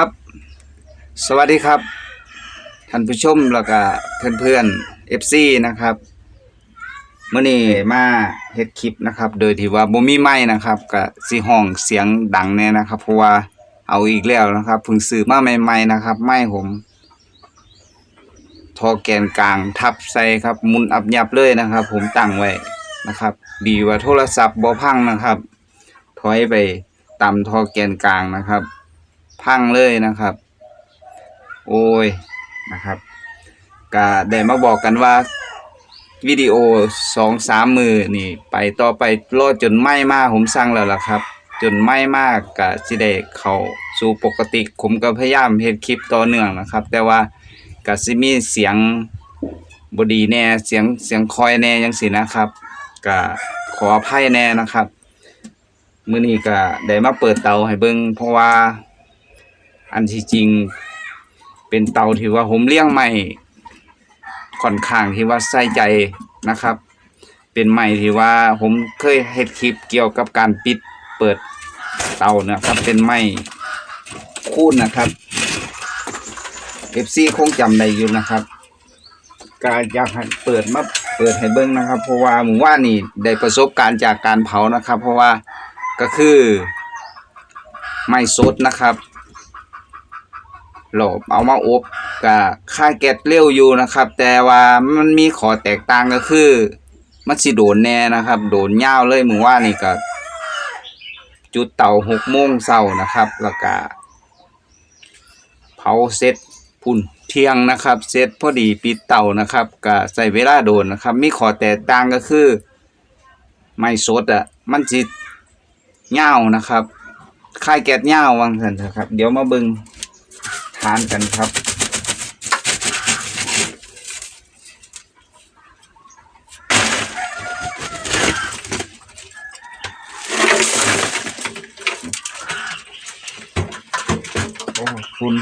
ครับ สวัสดีครับ ท่านผู้ชมแล้วก็เพื่อนๆ FC นะครับเมื่อนี้มาเฮ็ดคลิปนะครับ โดยที่ว่าบ่มีไม้นะครับก็สิห้องเสียงดังแน่นะครับ เพราะว่าเอาอีกแล้วนะครับพิ่งซื้อมาใหม่ๆนะครับไม้ผมทอแกนกลางทับใส่ครับมุนอับยับเลยนะครับ ผมตั้งไว้นะครับ ดีว่าโทรศัพท์บ่พังนะครับ ถอยไปตามทอแกนกลางนะครับ พังเลยนะครับ โอ้ยนะครับก็ได้มาบอกกันว่าวิดีโอสองสามมือนี่ ไปต่อไปรอดจนไหม้มากผมสั่งแล้วล่ะครับ จนไหม้มากก็สิได้เขาสู่ปกติผมก็พยายามเฮ็ดคลิปต่อเนื่องนะครับ แต่ว่าก็สิมีเสียงบดีแน่เสียงเสียงคอยแน่จังซี่นะครับก็ขออภัยแน่นะครับ มื้อนี้ก็ได้มาเปิดเตาให้เบิ่งเพราะว่า อันที่จริง เป็นเตาที่ว่าผมเลี้ยงใหม่ค่อนข้างที่ว่าใส่ใจนะครับ เป็นใหม่ที่ว่าผมเคยเฮ็ดคลิปเกี่ยวกับการปิดเปิดเตานะครับ เป็นไม้คูนนะครับ FC คงจำได้อยู่นะครับก็อยากให้เปิดมาเปิดให้เบิ่งนะครับ เพราะว่าหมู่ว่านี่ได้ประสบการณ์จากการเผานะครับ เพราะว่าก็คือไม้สดนะครับ หลบเอามาอบก็ค่าแก๊สเร็วอยู่นะครับ แต่ว่ามันมีขอแตกต่างก็คือ มันสิโดนแน่นะครับ โดนยาวเลยมู่ว่านี่ก็ จุดเตาหกโมงเช้านะครับ แล้วก็เผาเสร็จพุ่นเที่ยงนะครับเสร็จพอดีปิดเตานะครับก็ใส่เวลาโดนนะครับ มีขอแตกต่างก็คือ ไม้สดอะมันสิยาวนะครับค่ายแก๊สยาววางสันเถอะครับ เดี๋ยวมาบิ่ง ทานกันครับ โอ้คุณ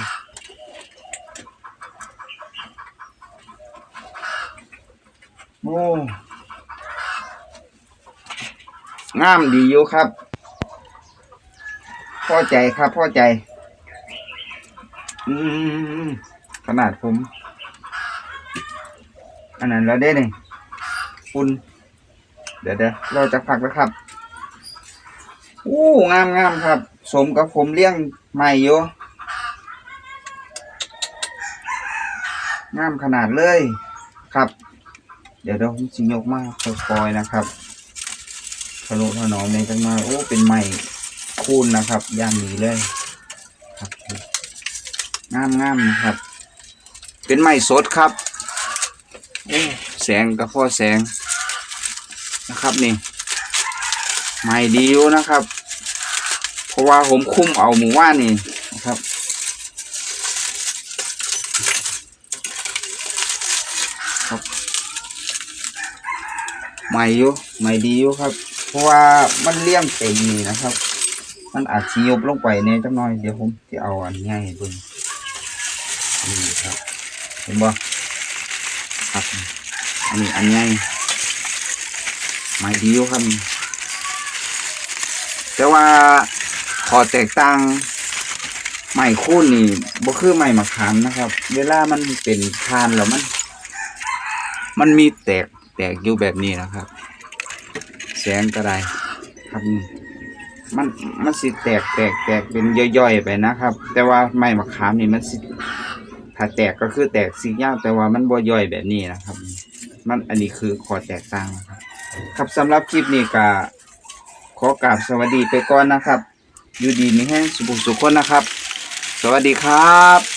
โอ้งามดีอยู่ครับ พอใจครับ พอใจ อืมขนาดผม อันนั้นเราได้นี่คุณเดี๋ยวเดี๋ยวเราจะพักแล้วครับโอ้งามงามครับ สมกับผมเลี้ยงใหม่อยู่งามขนาดเลยครับ เดี๋ยวเราผมสิยกมากค่อยๆนะครับทะลุถนอมในจังมาโอ้เป็นใหม่คูนนะครับย่างดีเลยครับ งามงามๆนะครับ เป็นไม้สดครับโอ้แสงกับพ่อแสงนะครับนี่ไม้ดีอยู่นะครับ เพราะว่าผมคุ้มเอาหมู่ว่านี่นะครับใหม่อยู่ใหม่ดีอยู่ครับ เพราะว่ามันเลี่ยมเต็มนี่นะครับ มันอาจสิยบลงไปเนี่ยจังน้อยเดี๋ยวผมจะเอาอันง่ายให้เบิ่ง นี่ครับ เห็นบ่ครับอันนี้อันง่ายใหม่ดีอยู่ครับ แต่ว่าขอแตกต่างไม้คูนนี่บ่คือไม้มะขามนะครับ เวลามันเป็นทานแล้วมัน มันมีแตกแตกอยู่แบบนี้นะครับ แสงก็ได้ครับมันมันสิแตกแตกแตกเป็นย่อยๆไปนะครับ แต่ว่าไม้มะขามนี่มันสิ ถ้าแตกก็คือแตกสียาวแต่ว่ามันบ่ย่อยแบบนี้นะครับ มันอันนี้คือขอแตกต่างนะครับ ครับสำหรับคลิปนี้ก็ขอกราบสวัสดีไปก่อนนะครับ อยู่ดีมีแห้งสุขสุขคนนะครับ สวัสดีครับ